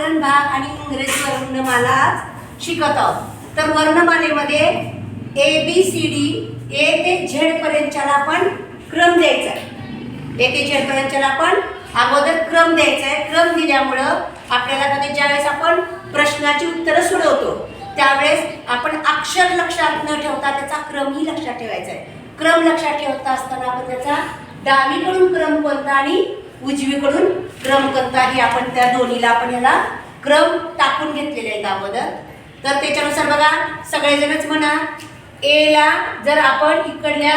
व्याकरण भाग आणि इंग्रजी वर्णमाला आज शिकत आहोत. तर वर्णमालेमध्ये ए बी सी डी ए ते झेड पर्यंतच्याला आपण क्रम द्यायचा आहे. ए ते झेड पर्यंतच्याला आपण अगोदर क्रम द्यायचा आहे. क्रम दिल्यामुळं आपल्याला कधी ज्यावेळेस आपण प्रश्नाची उत्तरं सोडवतो त्यावेळेस आपण अक्षर लक्षात न ठेवता त्याचा क्रमही लक्षात ठेवायचा आहे. क्रम लक्षात ठेवता असताना आपण त्याचा डावीकडून क्रम कोणता आणि उजवीकडून क्रम करता हे आपण त्या दोन्हीला आपण याला क्रम टाकून घेतलेले आहेत अगोदर. तर त्याच्यानुसार बघा सगळेजणच म्हणा ए ला जर आपण इकडल्या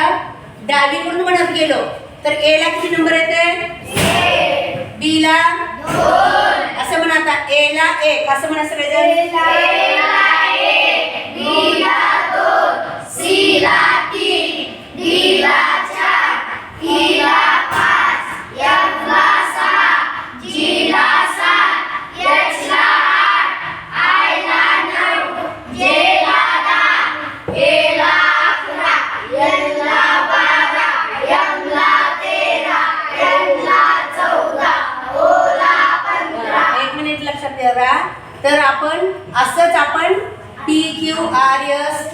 डावीकडून म्हणत गेलो तर ए ला किती नंबर येते? बी ला असं म्हणा आता ए ला एक. असं म्हणा सगळेजण? ठेवा तर आपण असंच आपण P Q R S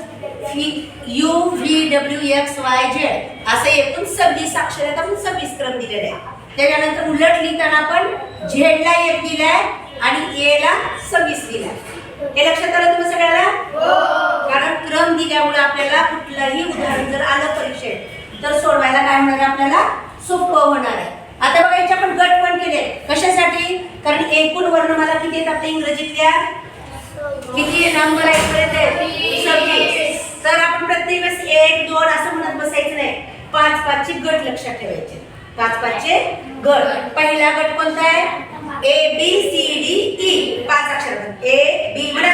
U V W X Y Z असं एकूण सव्वीस अक्षर आहेत आपण सव्वीस क्रम दिलेले आहे त्याच्यानंतर उलट लिहिताना आपण झेडला एक दिलाय आणि ए ला सव्वीस दिलाय. हे लक्षात आलं तुम्ही सगळ्याला? कारण क्रम दिल्यामुळे आपल्याला कुठलंही उदाहरण जर आलं परीक्षेत तर सोडवायला काय होणार आपल्याला? सोपं होणार आहे. आता बघा याचे आपण गट पण केले कशासाठी? कारण एकूण वर्णमाला किती आहेत आपल्या इंग्रजीतल्या किती नंबर आहेत पर्यंत आहेत? सव्वीस. तर आपण प्रत्येक वेळेस एक दोन असं म्हणत बसायचं नाही. पाच पाचचे गट लक्षात ठेवायचे. पाच पाचचे गट. पहिला गट कोणता आहे? A B C D E पाच अक्षर ए बी म्हणा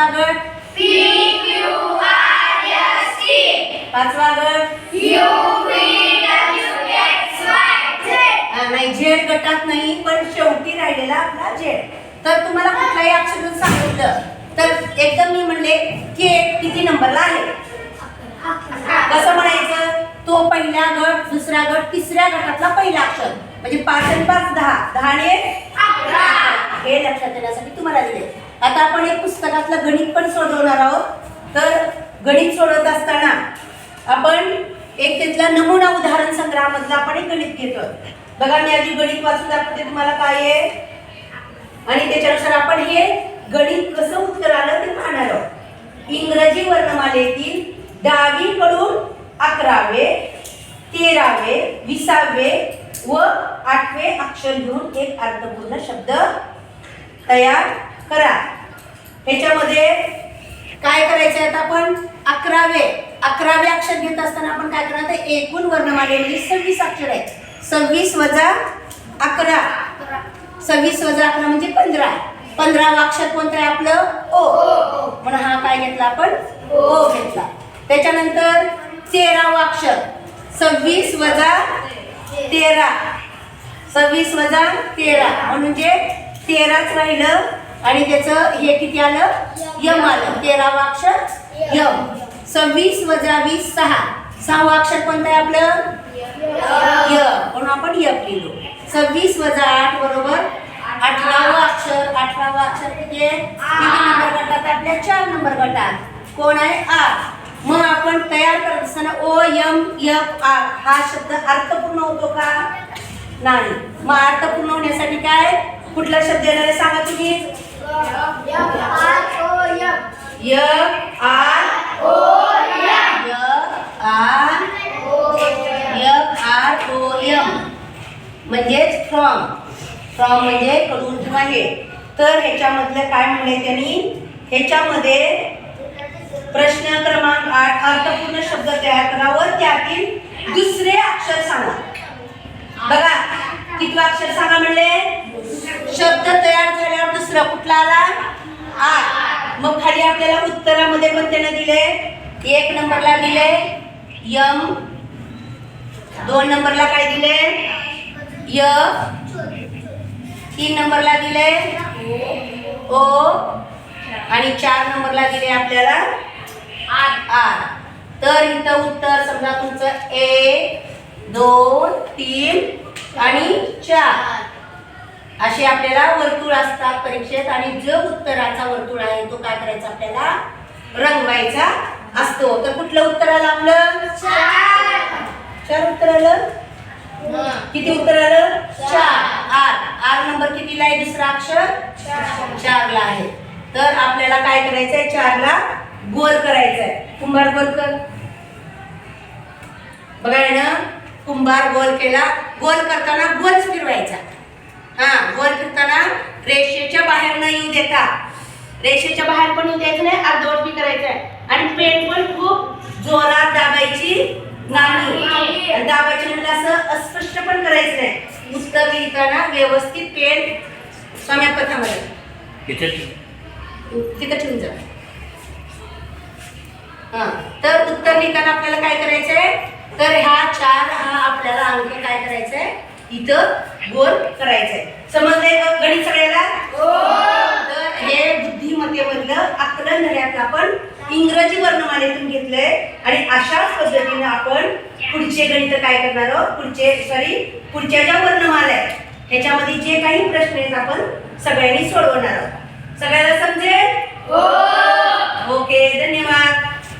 चौथा गट. पाचवा गट. नाही झेड गटात नाही पण शेवटी राहिलेला आपला झेड. तर तुम्हाला कुठलाही अक्षर सांगितलं तर एकदम मी म्हणले केक किती नंबरला आहे? कसं म्हणायचं? तो पहिला गट दुसरा गट तिसऱ्या गटातला पहिला अक्षर. म्हणजे पाच आणि पाच दहा. दहाने हे लक्षात येण्यासाठी तुम्हाला दिले. आता आपण एक पुस्तकातलं गणित पण सोडवणार आहोत. तर गणित सोडवत असताना आपण एक तिथला नमुना उदाहरण संग्रहामधलं आपण एक गणित घेतो बघा मी आधी गणित वाचून दाखवते तुम्हाला काय आहे. आणि त्याच्यानुसार आपण हे गणित कसं उत्तर आलं ते पाहणार आहोत. इंग्रजी वर्णमालेतील डावीकडून अकरावे तेरावे विसावे व आठवे अक्षर घेऊन एक अर्थपूर्ण शब्द तयार करा. ह्याच्यामध्ये काय करायचं आता आपण? अकरावे. अकरावे अक्षर घेत असताना आपण काय करणार तर एकूण म्हणजे सव्वीस अक्षर आहेत. सव्वीस वजा अकरा. सव्वीस वजा अकरा म्हणजे पंधरा. पंधरा अक्षर कोणतं आहे आपलं? ओ. म्हणून हा काय घेतला आपण? ओ घेतला. त्याच्यानंतर तेरावं अक्षर. सव्वीस वजा तेरा. सव्वीस वजा तेरा. म्हणजे तेराच राहिलं आणि त्याचं हे किती आलं? यम आलं. तेरावा अक्षर यम. सव्वीस वजा वीस सहा. सहावा अक्षर कोणतं आहे आपलं? य म्हणून आपण यप लिहिलो. सव्वीस वजा आठ बरोबर अठरावं अक्षर. अठरावं अक्षर किती आहे किती नंबर गटात आपल्या? चार नंबर गटात. कोण आहे? आर. मग आपण तयार करत असताना ओ यम यप आर. हा शब्द अर्थपूर्ण होतो का? नाही. मग अर्थपूर्ण होण्यासाठी काय? कुठला शब्द येणार आहे? सांगा तुम्ही. य आर य आर यप आर ओ यम म्हणजेच फ्रॉम फ्रॉम म्हणजे कडून आहे तर ह्याच्यामधलं काय म्हणले त्यांनी? ह्याच्यामध्ये प्रश्न क्रमांक आठ अर्थपूर्ण शब्द तयार करा. व त्यातील दुसरे अक्षर सांगा. बघा कितवा अक्षर सांगा म्हणले? शब्द तयार दुसरा कुठला आला? आठ. मग खाली आपल्याला उत्तरामध्ये पण त्यानं दिले. एक नंबरला दिले. यम. दोन नंबरला काय दिले? य. तीन नंबरला दिले. ओ. आणि चार नंबरला दिले आपल्याला? आर आर तर इथं उत्तर समजा तुमचं एक दोन तीन आणि चार. असे आपल्याला वर्तुळ असतात परीक्षेत आणि जो उत्तराचा वर्तुळ आहे तो काय करायचा आपल्याला? रंगवायचा असतो. तर कुठलं उत्तर आलं आपलं? चार. उत्तर आलं? किती उत्तर आलं? चार. आर आर नंबर कितीला आहे? दुसरा अक्षर? चारला. आहे. तर आपल्याला काय करायचंय? चारला गोल करायचंय. कुंभार गोल कर. बघा ना कुंभार गोल केला. गोल करताना गोलच फिरवायचा. हा गोल फिरताना रेषेच्या बाहेर न येऊ देता. रेषेच्या बाहेर पण येऊ द्यायचं नाही अर्धवट बी करायचं आहे आणि पेन पण खूप जोरात दाबायची नाही. दाबायची म्हणजे असं अस्पष्ट पण करायचं नाही. उत्तर लिहिताना व्यवस्थित पेन सम्या पथामध्ये तिथं ठेवून जा. हा तर उत्तर लिहिताना आपल्याला काय करायचंय? तर ह्या चार हा आपल्याला अंक काय करायचंय? इथं गोल करायचंय. समजलंय का गणित सगळ्याला? तर हे बुद्धिमत्तेमधलं आकलन धड्यात आपण. इंग्रजी वर्णमालेतून घेतलंय. आणि अशाच पद्धतीनं आपण पुढचे गणित काय करणार आहोत? पुढचे सॉरी पुढच्या ज्या वर्णमाला आहेत ह्याच्यामध्ये जे काही प्रश्न आहेत आपण सगळ्यांनी सोडवणार आहोत. सगळ्याला समजेल? ओके